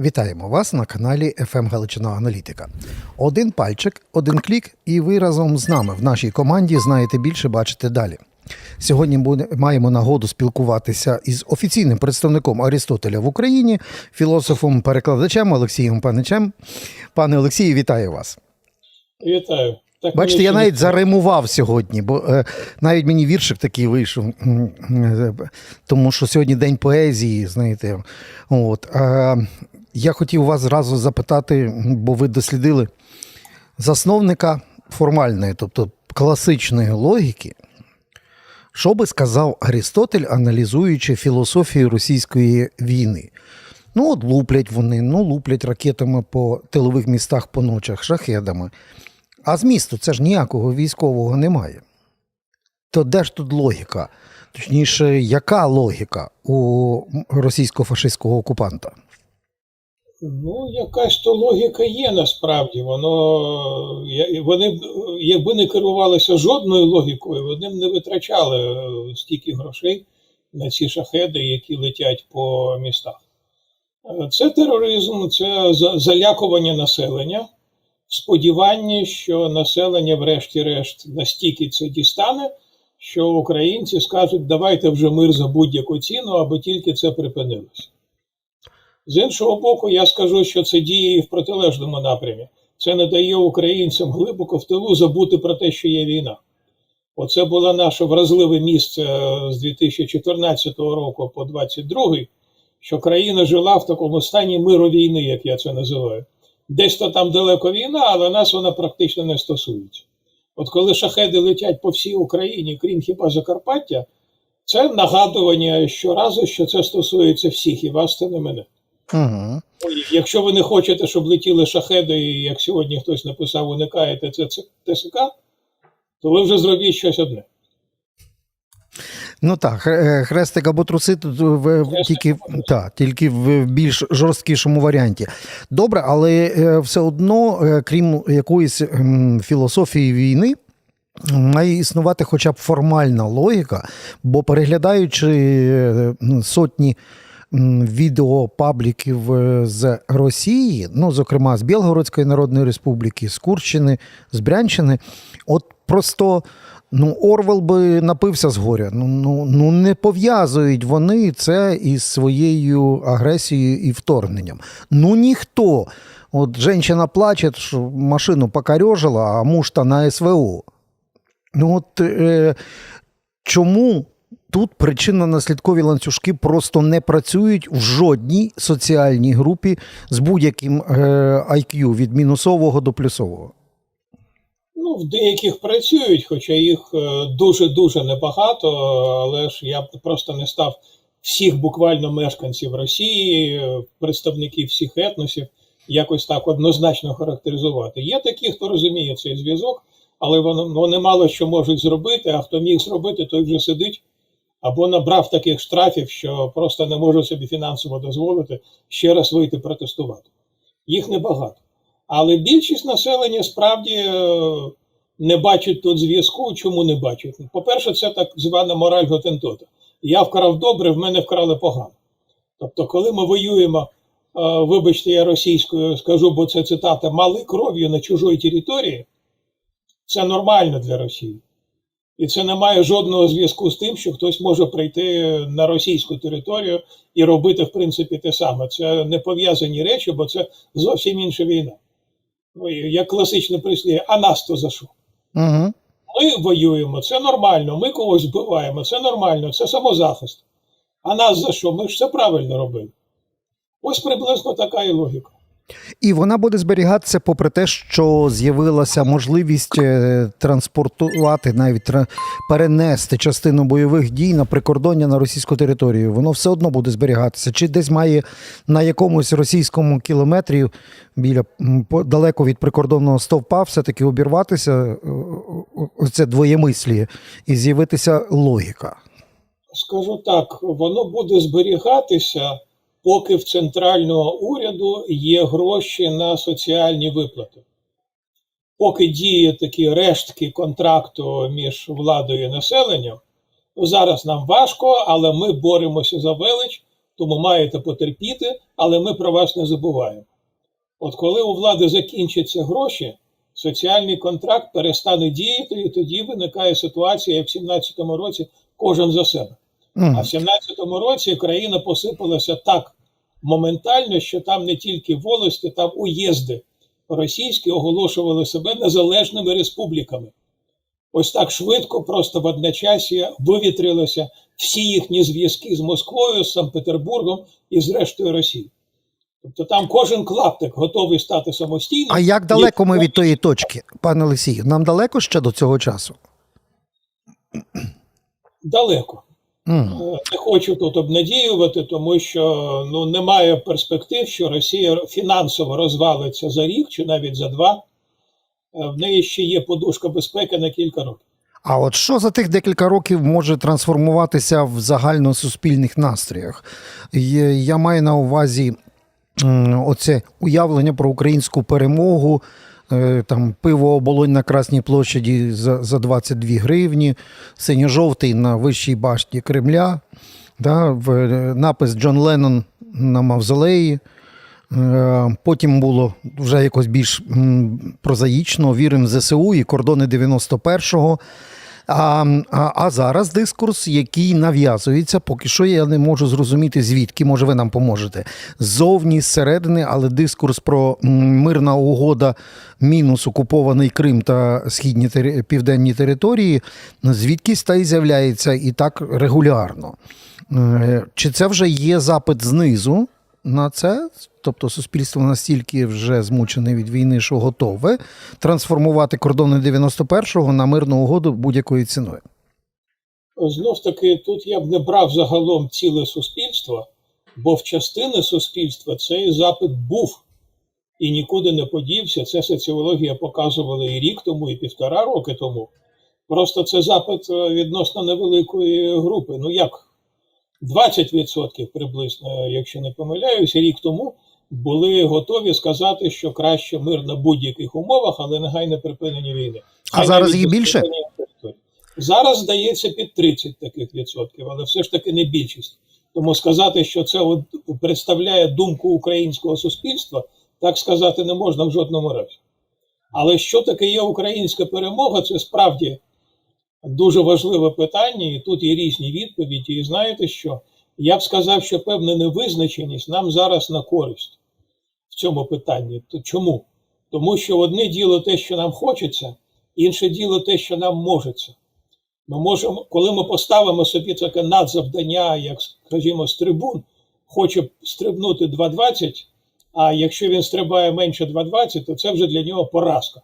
Вітаємо вас на каналі FM Галичина Аналітика. Один пальчик, один клік, і ви разом з нами в нашій команді знаєте більше, бачите далі. Сьогодні буде, маємо нагоду спілкуватися із офіційним представником Арістотеля в Україні, філософом-перекладачем Олексієм Паничем. Пане Олексію, вітаю вас. Вітаю. Так Бачите, я навіть заримував сьогодні, бо е, навіть мені віршик такий вийшов, е, тому що сьогодні день поезії, знаєте. От. Е, я хотів вас зразу запитати, бо ви дослідили засновника формальної, тобто класичної логіки. Що би сказав Арістотель, аналізуючи філософію російської війни? Ну, от луплять вони, ну, луплять ракетами по тилових містах по ночах, шахедами. А змісту це ж ніякого військового немає. То де ж тут логіка? Точніше, яка логіка у російсько-фашистського окупанта? Ну, якась то логіка є насправді. Воно вони якби не керувалися жодною логікою, вони б не витрачали е, стільки грошей на ці шахеди, які летять по містах. Е, Це тероризм, це залякування населення, сподівання, що населення, врешті-решт, настільки це дістане, що українці скажуть, давайте вже мир за будь-яку ціну, аби тільки це припинилося. З іншого боку, я скажу, що це діє і в протилежному напрямі. Це не дає українцям глибоко в тилу забути про те, що є війна. Оце було наше вразливе місце е, з 2014 року по 2022, що країна жила в такому стані миру війни, як я це називаю. Десь то там далеко війна, але нас вона практично не стосується. От коли шахеди летять по всій Україні, крім хіба Закарпаття, це нагадування щоразу, що це стосується всіх, і вас це не мене. Угу. Якщо ви не хочете, щоб летіли шахеди, і як сьогодні хтось написав, уникаєте це ТСК, то ви вже зробіть щось одне. Ну так, е, хрестик або труси тут в, в- тільки, та, тільки в більш жорсткішому варіанті. Добре, але е, все одно, е, крім якоїсь філософії війни, має існувати хоча б формальна логіка, бо переглядаючи е, сотні відеопабліків е, з Росії, ну, зокрема з Білгородської Народної Республіки, з Курщини, з Брянщини, от просто. Ну, Орвел би напився з горя. Ну, ну, ну не пов'язують вони це із своєю агресією і вторгненням. Ну ніхто. От жінка плаче, що машину покорежила, а муж та на СВО. Ну от е, чому тут причинно-наслідкові ланцюжки просто не працюють в жодній соціальній групі з будь-яким е, IQ від мінусового до плюсового? Ну, в деяких працюють, хоча їх е, дуже-дуже небагато, але ж я просто не став всіх буквально мешканців Росії, представників всіх етносів, якось так однозначно характеризувати. Є такі, хто розуміє цей зв'язок, але вони, вони мало що можуть зробити, а хто міг зробити, той вже сидить або набрав таких штрафів, що просто не може собі фінансово дозволити ще раз вийти протестувати. Їх небагато. Але більшість населення справді е, не бачить тут зв'язку. Чому не бачать? По-перше, це так звана мораль готентота. Я вкрав добре, в мене вкрали погано. Тобто, коли ми воюємо, е, вибачте, я російською скажу, бо це цитата, мали кров'ю на чужої території, це нормально для Росії. І це не має жодного зв'язку з тим, що хтось може прийти на російську територію і робити, в принципі, те саме. Це не пов'язані речі, бо це зовсім інша війна. Ну, як класичне прислів'я, а нас то за що? Угу. Ми воюємо, це нормально, ми когось вбиваємо, це нормально, це самозахист. А нас за що? Ми ж все правильно робили. Ось приблизно така і логіка. І вона буде зберігатися, попри те, що з'явилася можливість е, транспортувати, навіть перенести частину бойових дій на прикордоння на російську територію. Воно все одно буде зберігатися. Чи десь має на якомусь російському кілометрі біля далеко від прикордонного стовпа все-таки обірватися е, е, це двоємислі і з'явитися логіка. Скажу так, воно буде зберігатися, поки в центрального уряду є гроші на соціальні виплати. Поки діє такі рештки контракту між владою і населенням, зараз нам важко, але ми боремося за велич, тому маєте потерпіти, але ми про вас не забуваємо. От коли у влади закінчаться гроші, соціальний контракт перестане діяти, і тоді виникає ситуація, як в 17-му році кожен за себе. А в 17-му році країна посипалася так моментально, що там не тільки волості, там уїзди російські оголошували себе незалежними республіками. Ось так швидко, просто в одночасі вивітрилися всі їхні зв'язки з Москвою, з Санкт-Петербургом і з рештою Росії. Тобто там кожен клаптик готовий стати самостійним. А як далеко ми від тої точки, пане Олексію? Нам далеко ще до цього часу? Далеко. Е, Не хочу тут обнадіювати, тому що ну немає перспектив, що Росія фінансово розвалиться за рік чи навіть за два. Е, В неї ще є подушка безпеки на кілька років. А от що за тих декілька років може трансформуватися в загальносуспільних настроях? Я маю на увазі оце уявлення про українську перемогу. Е, Там пиво оболонь на Красній площаді за, за 22 гривні, синьо-жовтий на вищій башті Кремля, да, в, е, напис Джон Леннон на мавзолеї. Е, Потім було вже якось більш прозаїчно, віримо в ЗСУ і кордони 91-го. А, а, зараз дискурс, який нав'язується, поки що я не можу зрозуміти, звідки, може, ви нам поможете. Ззовні, зсередини, але дискурс про мирна угода, мінус окупований Крим та східні південні території, звідкись та й з'являється і так регулярно. Е, Чи це вже є запит знизу на це? Тобто суспільство настільки вже змучене від війни, що готове трансформувати кордони 91-го на мирну угоду будь-якою ціною. Знов таки, тут я б не брав загалом ціле суспільство, бо в частини суспільства цей запит був і нікуди не подівся. Це соціологія показувала і рік тому, і півтора роки тому. Просто це запит е, відносно невеликої групи. Ну як 20% приблизно, якщо не помиляюся, рік тому були готові сказати, що краще мир на будь-яких умовах, але негайне припинення війни. А зараз її більше? Зараз здається під 30 таких відсотків, але все ж таки не більшість. Тому сказати, що це от представляє думку українського суспільства, так сказати не можна в жодному разі. Але що таке є українська перемога, це справді дуже важливе питання, і тут є різні відповіді. І знаєте що? Я б сказав, що певна невизначеність нам зараз на користь в цьому питанні. То чому? Тому що одне діло те, що нам хочеться, інше діло те, що нам можеться. Ми можемо, коли ми поставимо собі таке надзавдання, як, скажімо, з трибун, хоче стрибнути 2,20, а якщо він стрибає менше 2,20, то це вже для нього поразка.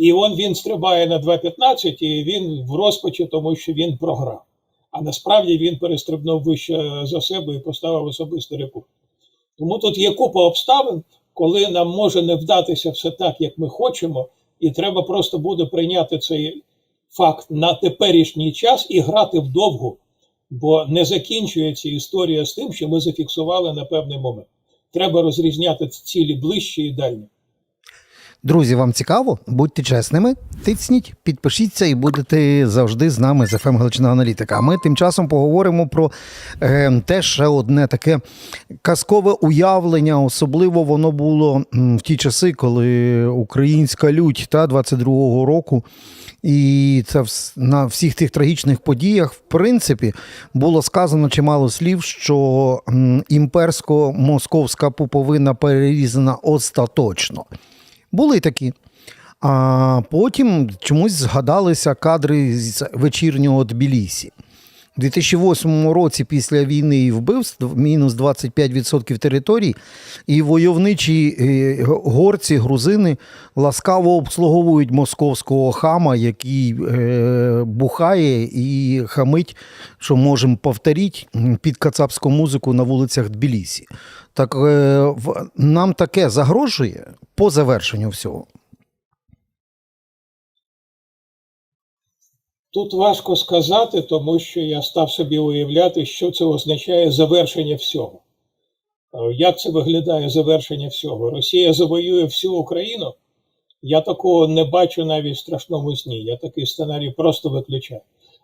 І он він стрибає на 2,15, і він в розпачі, тому що він програв. А насправді він перестрибнув вище за себе і поставив особистий рекорд. Тому тут є купа обставин, коли нам може не вдатися все так, як ми хочемо, і треба просто буде прийняти цей факт на теперішній час і грати вдовгу, бо не закінчується історія з тим, що ми зафіксували на певний момент. Треба розрізняти цілі ближчі і дальні. Друзі, вам цікаво? Будьте чесними, тицніть, підпишіться і будете завжди з нами з ФМ Галичина Аналітика. А ми тим часом поговоримо про е, те ще одне таке казкове уявлення. Особливо воно було в ті часи, коли українська лють та 22-го року. І це на всіх тих трагічних подіях, в принципі, було сказано чимало слів, що імперсько-московська пуповина перерізана остаточно. Були такі. А потім чомусь згадалися кадри з вечірнього Тбілісі. У 2008 році після війни і вбивств мінус 25% територій, і войовничі е, горці, грузини ласкаво обслуговують московського хама, який е, бухає і хамить, що можемо повторити під кацапську музику на вулицях Тбілісі. Так е, нам таке загрожує по завершенню всього. Тут важко сказати, тому що я став собі уявляти, що це означає завершення всього. Е, Як це виглядає завершення всього? Росія завоює всю Україну. Я такого не бачу навіть в страшному сні. Я такий сценарій просто виключаю.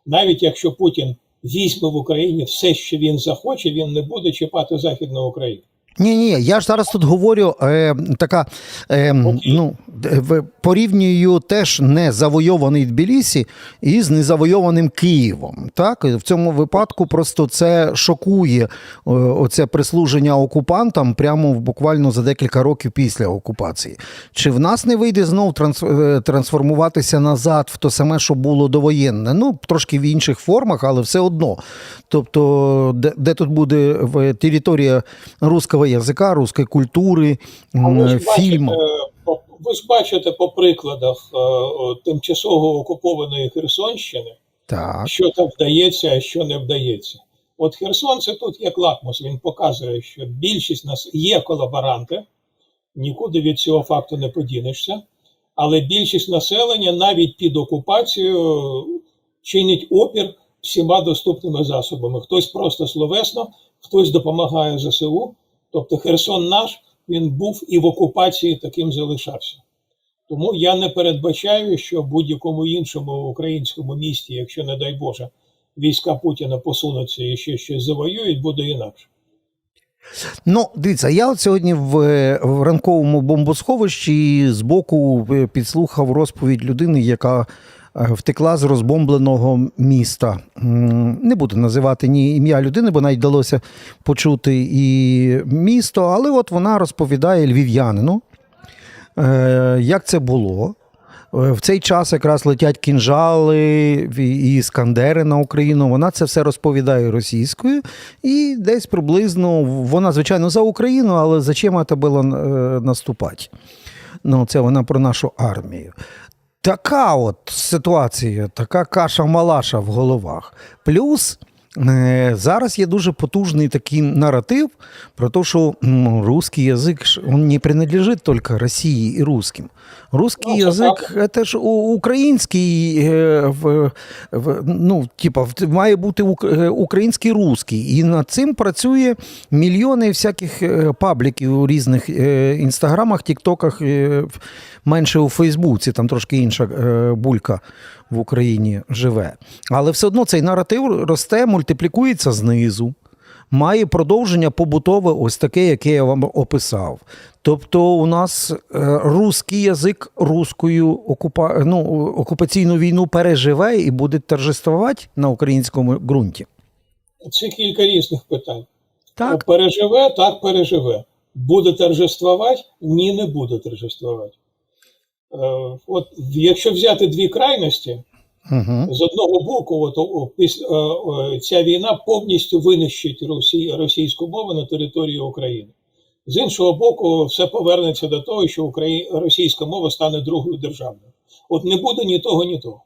Навіть якщо Путін візьме в Україні все, що він захоче, він не буде чіпати Західну Україну. Ні, ні, я ж зараз тут говорю е, така е, ну, порівнюю теж не завойований Тбілісі із незавойованим Києвом. Так, в цьому випадку просто це шокує е, оце прислуження окупантам прямо в- буквально за декілька років після окупації. Чи в нас не вийде знов транс- е, трансформуватися назад в те саме, що було довоєнне? Ну, трошки в інших формах, але все одно. Тобто, де, де тут буде територія русского язика, руської культури, фільму. по- ви ж бачите по прикладах е, тимчасово окупованої Херсонщини, Так. що там вдається, а що не вдається. От Херсон це тут як лакмус. Він показує, що більшість нас є колаборанти, нікуди від цього факту не подінешся. Але більшість населення навіть під окупацією чинить опір всіма доступними засобами. Хтось просто словесно, хтось допомагає ЗСУ. Тобто Херсон наш, він був і в окупації таким залишався. Тому я не передбачаю, що в будь-якому іншому українському місті, якщо не дай Боже, війська Путіна посунуться і ще щось завоюють, буде інакше. Ну, дивіться, я от сьогодні в, в ранковому бомбосховищі збоку е, підслухав розповідь людини, яка втекла з розбомбленого міста. Не буду називати ні ім'я людини, бо навіть вдалося почути і місто, але от вона розповідає львів'янину, е, як це було. Е, В цей час якраз летять кінжали і іскандери на Україну. Вона це все розповідає російською, і десь приблизно вона, звичайно, за Україну, але зачем це було е, наступати? Ну, це вона про нашу армію. Така от ситуація, така каша-малаша в головах. Плюс зараз є дуже потужний такий наратив про те, що м, русский язик он не принадлежит только Росії і русским. Русский Ну, язик це ж український, е, в, в, ну, типа, має бути е, український русський. І над цим працює мільйони всяких е, пабліків у різних е, інстаграмах, тіктоках, е, менше у Фейсбуці, там трошки інша е, булька в Україні живе. Але все одно цей наратив росте, мультиплікується знизу. Має продовження побутове, ось таке, яке я вам описав. Тобто, у нас е, русський язик руською окупа... ну, окупаційну війну переживе і буде торжествувати на українському ґрунті. Це кілька різних питань. Так, Переживе, так переживе. Буде торжествувати? Ні, не буде торжествувати. Е, От якщо взяти дві крайності, угу. з одного боку, от, е, ця війна повністю винищить Росі, російську мову на території України. З іншого боку, все повернеться до того, що Украї... російська мова стане другою державною. От не буде ні того, ні того.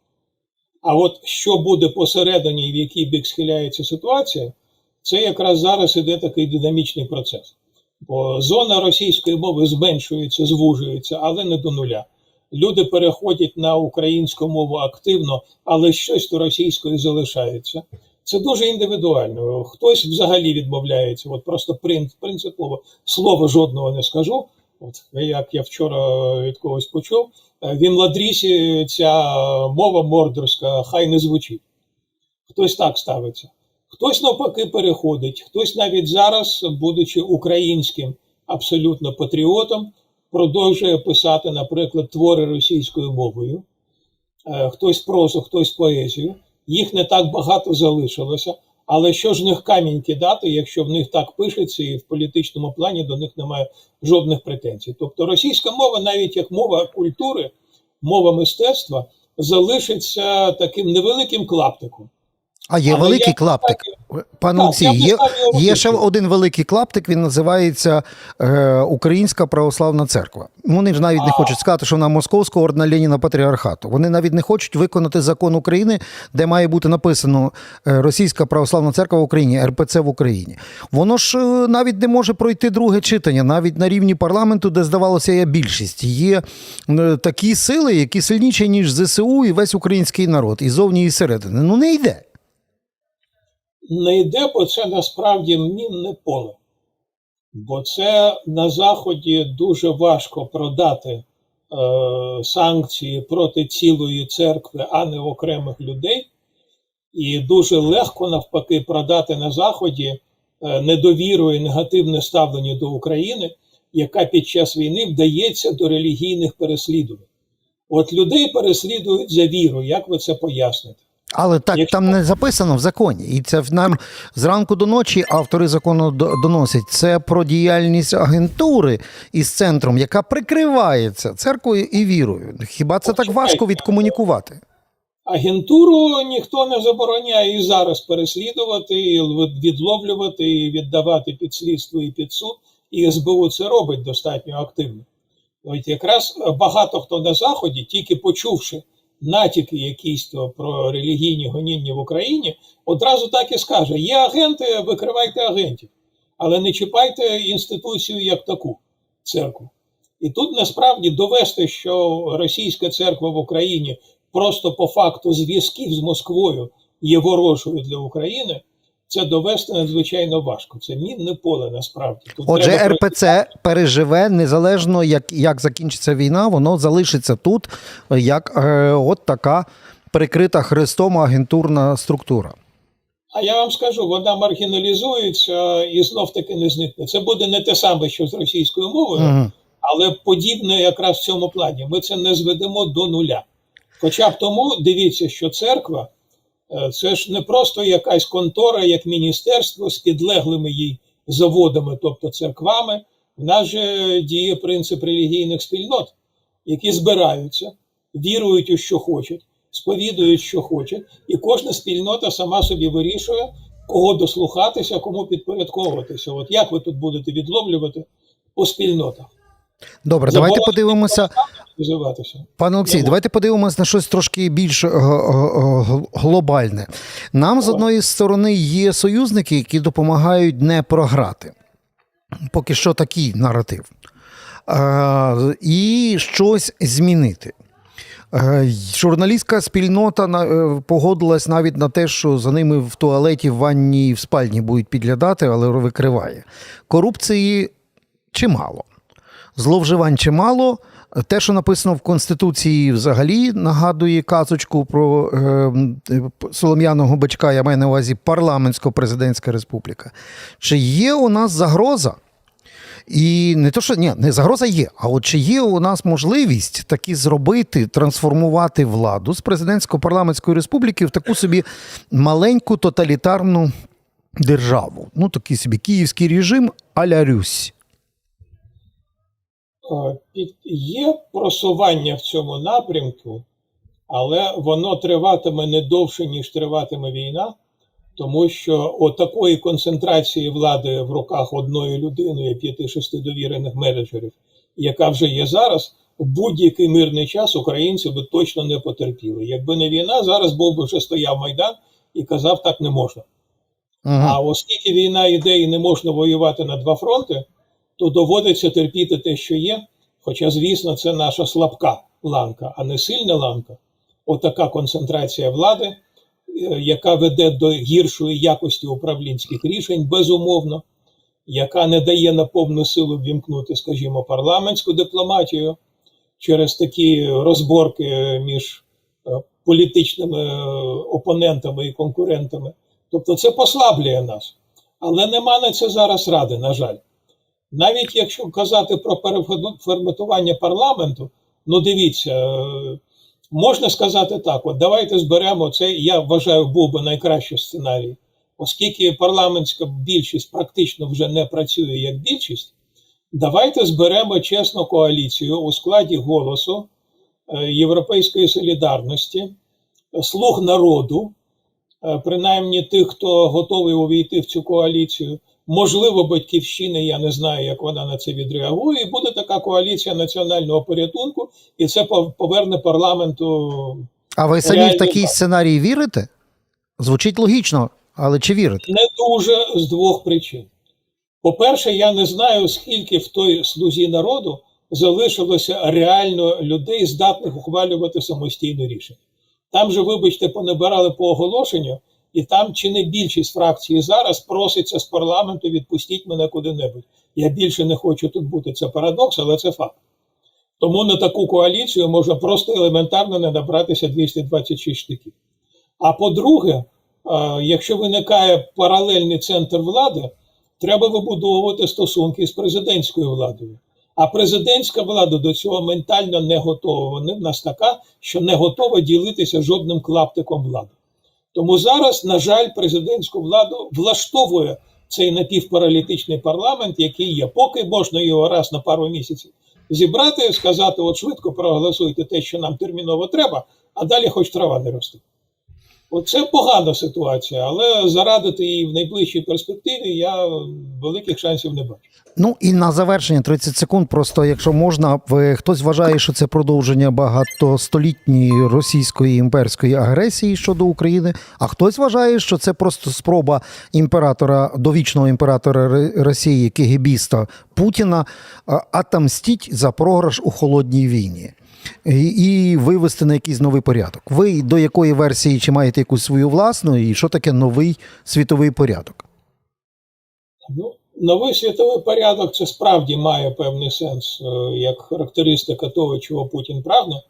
А от що буде посередині, в який бік схиляється ситуація, це якраз зараз іде такий динамічний процес. Бо зона російської мови зменшується, звужується, але не до нуля. Люди переходять на українську мову активно, але щось до російської залишається. Це дуже індивідуально. Хтось взагалі відмовляється. От просто прин- принципово слова жодного не скажу. От як я вчора від когось почув, е, в Імладрісі ця мова мордорська хай не звучить. Хтось так ставиться. Хтось навпаки переходить, хтось навіть зараз, будучи українським абсолютно патріотом, продовжує писати, наприклад, твори російською мовою. Е, Хтось прозу, хтось поезію. Їх не так багато залишилося. Але що ж в них камінь кидати, якщо в них так пишеться, і в політичному плані до них немає жодних претензій. Тобто російська мова, навіть як мова культури, мова мистецтва, залишиться таким невеликим клаптиком. А є Але великий я- клаптик. Пане Олексій, є, є ще один великий клаптик, він називається е, Українська православна церква. Вони ж навіть не хочуть сказати, що вона Московського ордена Леніна патріархату. Вони навіть не хочуть виконати закон України, де має бути написано е, Російська православна церква в Україні, РПЦ в Україні. Воно ж е, навіть не може пройти друге читання, навіть на рівні парламенту, де здавалося є більшість. Є е, такі сили, які сильніші, ніж ЗСУ і весь український народ, і зовні, і зсередини. Ну не йде. Не йде, бо це насправді мінне поле. Бо це на Заході дуже важко продати е, санкції проти цілої церкви, а не окремих людей. І дуже легко навпаки продати на Заході е, недовіру і негативне ставлення до України, яка під час війни вдається до релігійних переслідувань. От людей переслідують за віру. Як ви це поясните? Але так Якщо- там не записано в законі, і це нам зранку до ночі автори закону доносять. Це про діяльність агентури із центром, яка прикривається церквою і вірою. Хіба це так важко відкомунікувати? Агентуру ніхто не забороняє і зараз переслідувати, і відловлювати, і віддавати під слідство і під суд. І СБУ це робить достатньо активно. От якраз багато хто на Заході, тільки почувши натяки якісь то про релігійні гоніння в Україні, одразу так і скаже: є агенти, викривайте агентів, але не чіпайте інституцію як таку церкву. І тут насправді довести, що російська церква в Україні просто по факту зв'язків з Москвою є ворожою для України, це довести надзвичайно важко. Це мінне поле насправді. Тут Отже, треба РПЦ переживе незалежно як, як закінчиться війна, воно залишиться тут як е, от така прикрита хрестом агентурна структура. А я вам скажу, вона маргіналізується і знов таки не зникне. Це буде не те саме, що з російською мовою, Мгм. але подібне якраз в цьому плані. Ми це не зведемо до нуля. Хоча б тому дивіться, що церква це ж не просто якась контора, як міністерство з підлеглими їй заводами, тобто церквами. В нас же діє принцип релігійних спільнот, які збираються, вірують у що хочуть, сповідують, що хочуть, і кожна спільнота сама собі вирішує, кого дослухатися, кому підпорядковуватися. От як ви тут будете відловлювати по спільнотах? Добре, давайте Заборонити подивимося. Називатися. Пане Олексій, давайте подивимось на щось трошки більш е, е, е, глобальне. Нам з одної сторони є союзники, які допомагають не програти. Поки що такий наратив. І щось змінити. Журналістська спільнота погодилась навіть на те, що за ними в туалеті, в ванні і в спальні будуть підглядати, але викриває. Корупції чимало. Зловживань чимало. Те, що написано в Конституції, взагалі нагадує казочку про е, солом'яного бичка, я маю на увазі парламентсько-президентська республіка. Чи є у нас загроза? І не то, що ні, не загроза є. А от чи є у нас можливість таки зробити, трансформувати владу з президентсько-парламентської республіки в таку собі маленьку тоталітарну державу? Ну, такий собі київський режим а-ля Русь. Е, Є просування в цьому напрямку, але воно триватиме не довше, ніж триватиме війна, тому що отакої концентрації влади в руках одної людини і п'яти-шести довірених менеджерів, яка вже є зараз, в будь-який мирний час українці би точно не потерпіли. Якби не війна, зараз був би вже стояв Майдан і казав, так не можна. Угу. А оскільки війна йде і не можна воювати на два фронти, то доводиться терпіти те, що є. Хоча, звісно, це наша слабка ланка, а не сильна ланка. Отака концентрація влади, е, яка веде до гіршої якості управлінських рішень, безумовно, яка не дає на повну силу ввімкнути, скажімо, парламентську дипломатію через такі розборки між е, політичними е, опонентами і конкурентами. Тобто це послаблює нас. Але нема на це зараз ради, на жаль. Навіть якщо казати про переформатування парламенту, ну дивіться, е, можна сказати так: от давайте зберемо це. Я вважаю, був би найкращий сценарій, оскільки парламентська більшість практично вже не працює як більшість. Давайте зберемо чесну коаліцію у складі голосу е, Європейської солідарності, слуг народу, е, принаймні тих, хто готовий увійти в цю коаліцію. Можливо, батьківщини, я не знаю, як вона на це відреагує. І буде така коаліція національного порятунку, і це пов- поверне парламенту. А ви самі в такий так. сценарій вірите? Звучить логічно, але чи вірите? Не дуже з двох причин. По-перше, я не знаю, скільки в той слузі народу залишилося реально людей, здатних ухвалювати самостійне рішення. Там же, вибачте, понабирали по оголошенню, і там чи не більшість фракцій зараз проситься з парламенту відпустіть мене куди-небудь. Я більше не хочу тут бути. Це парадокс, але це факт. Тому на таку коаліцію можна просто елементарно не набратися 226 штиків. А по-друге, якщо виникає паралельний центр влади, треба вибудовувати стосунки з президентською владою. А президентська влада до цього ментально не готова. Вони в нас така, що не готова ділитися жодним клаптиком влади. Тому зараз, на жаль, президентську владу влаштовує цей напівпаралітичний парламент, який є. Поки можна його раз на пару місяців зібрати, сказати: от швидко проголосуйте те, що нам терміново треба, а далі хоч трава не росте. Оце погана ситуація, але зарадити її в найближчій перспективі я великих шансів не бачу. Ну і на завершення 30 секунд. Просто якщо можна, хтось вважає, що це продовження багатостолітньої російської імперської агресії щодо України, а хтось вважає, що це просто спроба імператора, довічного імператора Росії, кегебіста Путіна, отомстіть за програш у холодній війні. І, і вивести на якийсь новий порядок. Ви до якої версії чи маєте якусь свою власну, і що таке новий світовий порядок? Ну, новий світовий порядок це справді має певний сенс, е, як характеристика того, чого Путін прагне.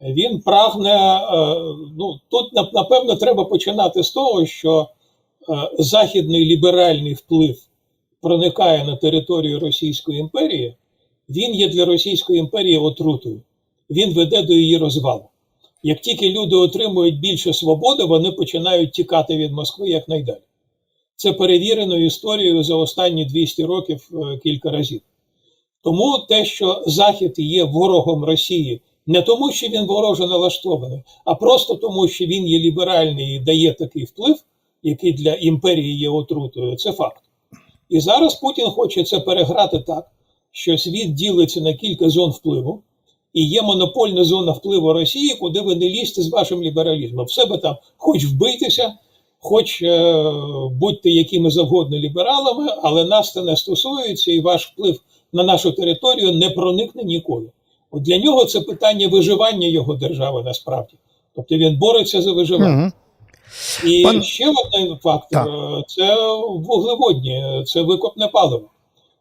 Він прагне, е, ну тут напевно треба починати з того, що е, західний ліберальний вплив проникає на територію Російської імперії, він є для Російської імперії отрутою. Він веде до її розвалу. Як тільки люди отримують більше свободи, вони починають тікати від Москви якнайдалі. Це перевірено історією за останні 200 років е, кілька разів. Тому те, що Захід є ворогом Росії, не тому, що він вороже налаштований, а просто тому, що він є ліберальний і дає такий вплив, який для імперії є отрутою, це факт. І зараз Путін хоче це переграти так, що світ ділиться на кілька зон впливу, і є монопольна зона впливу Росії, куди ви не лізьте з вашим лібералізмом. В себе там хоч вбийтеся, хоч е, будьте якими завгодно лібералами, але нас це не стосується, і ваш вплив на нашу територію не проникне ніколи. От для нього це питання виживання його держави насправді. Тобто він бореться за виживання. Угу. І Пан- ще один фактор Так. е, це вуглеводні, це викопне паливо.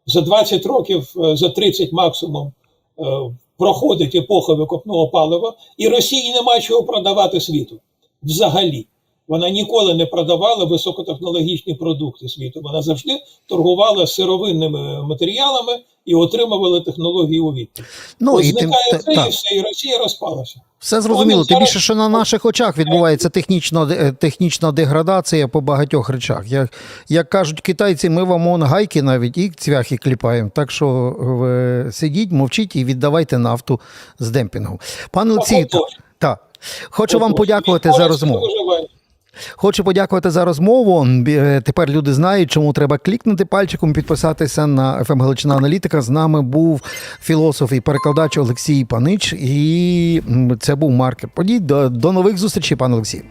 За 20 років, е, за 30 максимум е, проходить епоха викопного палива, і Росії немає чого продавати світу. Взагалі. Вона ніколи не продавала високотехнологічні продукти світу. Вона завжди торгувала сировинними матеріалами і отримувала технології у відповідь. Ну, Ось і зникає це, так. і все, і Росія розпалася. Все зрозуміло. Тим більше, що на наших очах відбувається технічна, е, технічна деградація по багатьох речах. Як, як кажуть китайці, ми вам он гайки навіть і цвяхи кліпаємо. Так що е, сидіть, мовчіть і віддавайте нафту з демпінгу. Пане Олексій, та, та, хочу вам подякувати за розмову. Хочу подякувати за розмову. Е, Тепер люди знають, чому треба клікнути пальчиком, підписатися на «ФМ Галичина Аналітика. З нами був філософ і перекладач Олексій Панич. І це був маркер подій. До, нових зустрічей, пане Олексій.